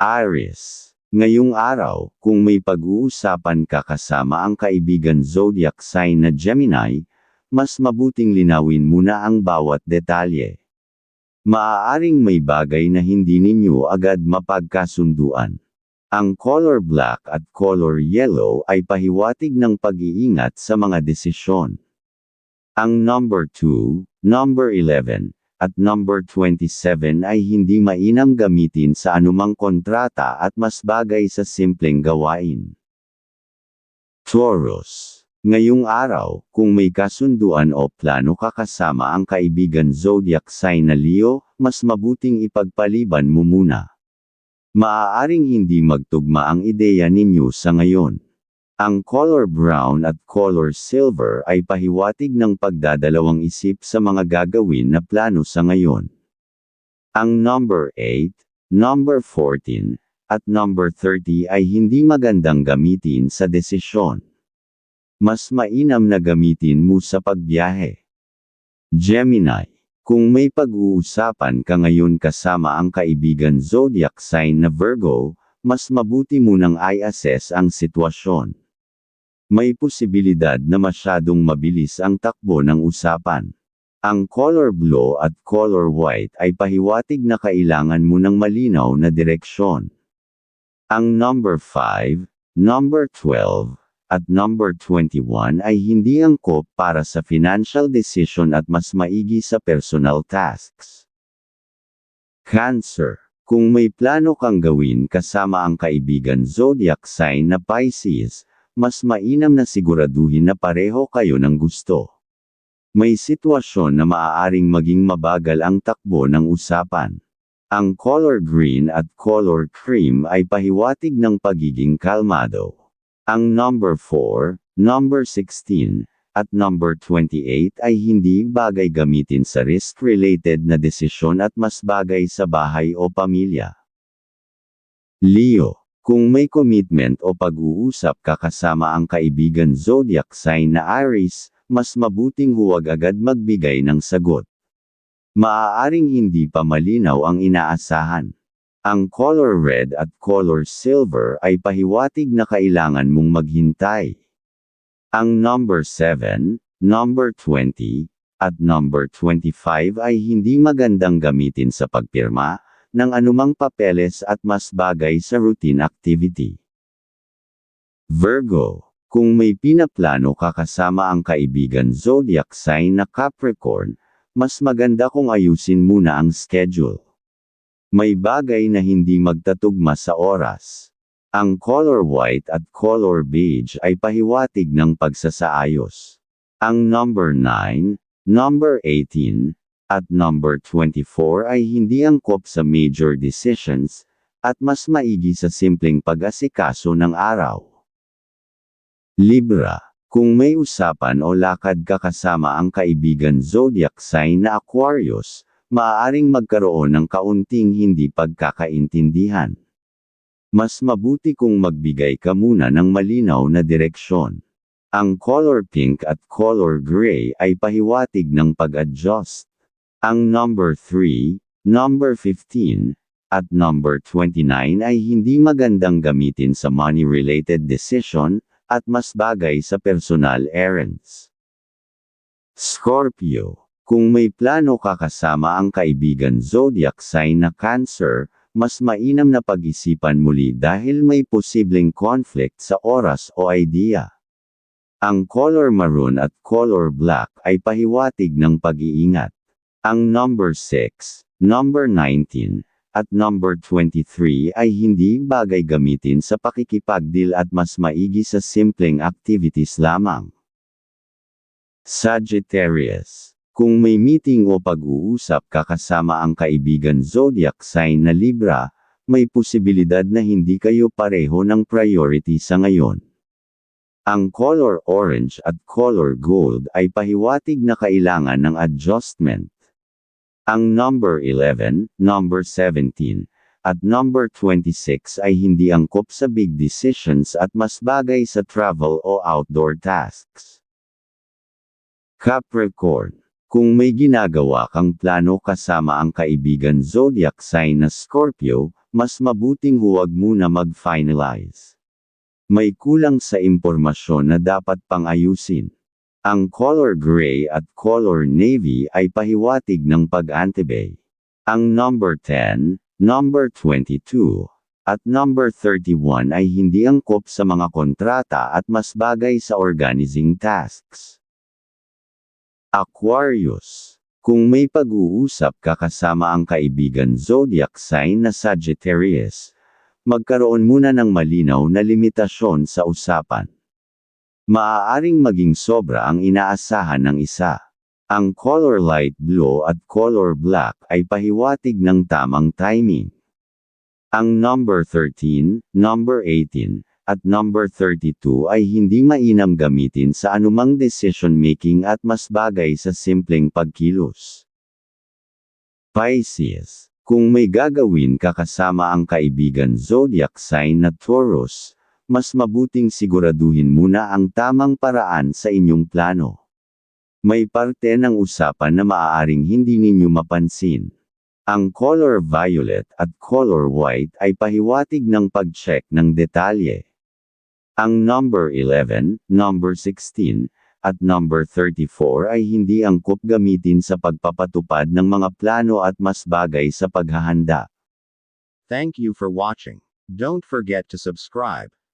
Aries. Ngayong araw, kung may pag-uusapan ka kasama ang kaibigan zodiac sign na Gemini, mas mabuting linawin muna ang bawat detalye. Maaaring may bagay na hindi ninyo agad mapagkasunduan. Ang color black at color yellow ay pahiwatig ng pag-iingat sa mga desisyon. Ang number 2, number 11, at number 27 ay hindi mainam gamitin sa anumang kontrata at mas bagay sa simpleng gawain. Taurus Ngayong araw, kung may kasunduan o plano ka kasama ang kaibigan zodiac sign na Leo, mas mabuting ipagpaliban mo muna. Maaaring hindi magtugma ang ideya ninyo sa ngayon. Ang color brown at color silver ay pahiwatig ng pagdadalawang isip sa mga gagawin na plano sa ngayon. Ang number 8, number 14, at number 30 ay hindi magandang gamitin sa desisyon mas mainam na gamitin mo sa pagbiyahe. Gemini, kung may pag-uusapan ka ngayon kasama ang kaibigan zodiac sign na Virgo, mas mabuti munang i-assess ang sitwasyon. May posibilidad na masyadong mabilis ang takbo ng usapan. Ang color blue at color white ay pahiwatig na kailangan mo ng malinaw na direksyon. Ang number 5, number 12, at number 21 ay hindi angkop para sa financial decision at mas maigi sa personal tasks. Cancer. Kung may plano kang gawin kasama ang kaibigan zodiac sign na Pisces, mas mainam na siguraduhin na pareho kayo ng gusto. May sitwasyon na maaaring maging mabagal ang takbo ng usapan. Ang color green at color cream ay pahiwatig ng pagiging kalmado. Ang number 4, number 16, at number 28 ay hindi bagay gamitin sa risk-related na desisyon at mas bagay sa bahay o pamilya. Leo, kung may commitment o pag-uusap ka kasama ang kaibigan zodiac sign na Aries, mas mabuting huwag agad magbigay ng sagot. Maaaring hindi pa malinaw ang inaasahan. Ang color red at color silver ay pahiwatig na kailangan mong maghintay. Ang number 7, number 20, at number 25 ay hindi magandang gamitin sa pagpirma ng anumang papeles at mas bagay sa routine activity. Virgo, kung may pinaplano ka kasama ang kaibigan zodiac sign na Capricorn, mas maganda kung ayusin muna ang schedule. May bagay na hindi magtatugma sa oras. Ang color white at color beige ay pahiwatig ng pagsasaayos. Ang number 9, number 18, at number 24 ay hindi angkop sa major decisions, at mas maigi sa simpleng pag-asikaso ng araw. Libra, kung may usapan o lakad ka kasama ang kaibigan zodiac sign na Aquarius, maaaring magkaroon ng kaunting hindi pagkakaintindihan. Mas mabuti kung magbigay ka muna ng malinaw na direksyon. Ang color pink at color gray ay pahiwatig ng pag-adjust. Ang number 3, number 15, at number 29 ay hindi magandang gamitin sa money-related decision, at mas bagay sa personal errands. Scorpio kung may plano ka kasama ang kaibigan zodiac sign na Cancer, mas mainam na pag-isipan muli dahil may posibleng conflict sa oras o idea. Ang color maroon at color black ay pahiwatig ng pag-iingat. Ang number 6, number 19, at number 23 ay hindi bagay gamitin sa pakikipagdil at mas maigi sa simpleng activities lamang. Sagittarius kung may meeting o pag-uusap ka kasama ang kaibigan zodiac sign na Libra, may posibilidad na hindi kayo pareho ng priority sa ngayon. Ang color orange at color gold ay pahiwatig na kailangan ng adjustment. Ang number 11, number 17, at number 26 ay hindi angkop sa big decisions at mas bagay sa travel o outdoor tasks. Capricorn kung may ginagawa kang plano kasama ang kaibigan zodiac sign na Scorpio, mas mabuting huwag muna mag-finalize. May kulang sa impormasyon na dapat pang ayusin. Ang color gray at color navy ay pahiwatig ng pag-antibay. Ang number 10, number 22, at number 31 ay hindi angkop sa mga kontrata at mas bagay sa organizing tasks. Aquarius. Kung may pag-uusap ka kasama ang kaibigan zodiac sign na Sagittarius, magkaroon muna ng malinaw na limitasyon sa usapan. Maaaring maging sobra ang inaasahan ng isa. Ang color light blue at color black ay pahiwatig ng tamang timing. Ang number 13, number 18, at number 32 ay hindi mainam gamitin sa anumang decision making at mas bagay sa simpleng pagkilos. Pisces. Kung may gagawin ka kasama ang kaibigan zodiac sign na Taurus, mas mabuting siguraduhin muna ang tamang paraan sa inyong plano. May parte ng usapan na maaaring hindi ninyo mapansin. Ang color violet at color white ay pahiwatig ng pag-check ng detalye. Ang number 11, number 16, at number 34 ay hindi angkop gamitin sa pagpapatupad ng mga plano at mas bagay sa paghahanda. Thank you for watching. Don't forget to subscribe,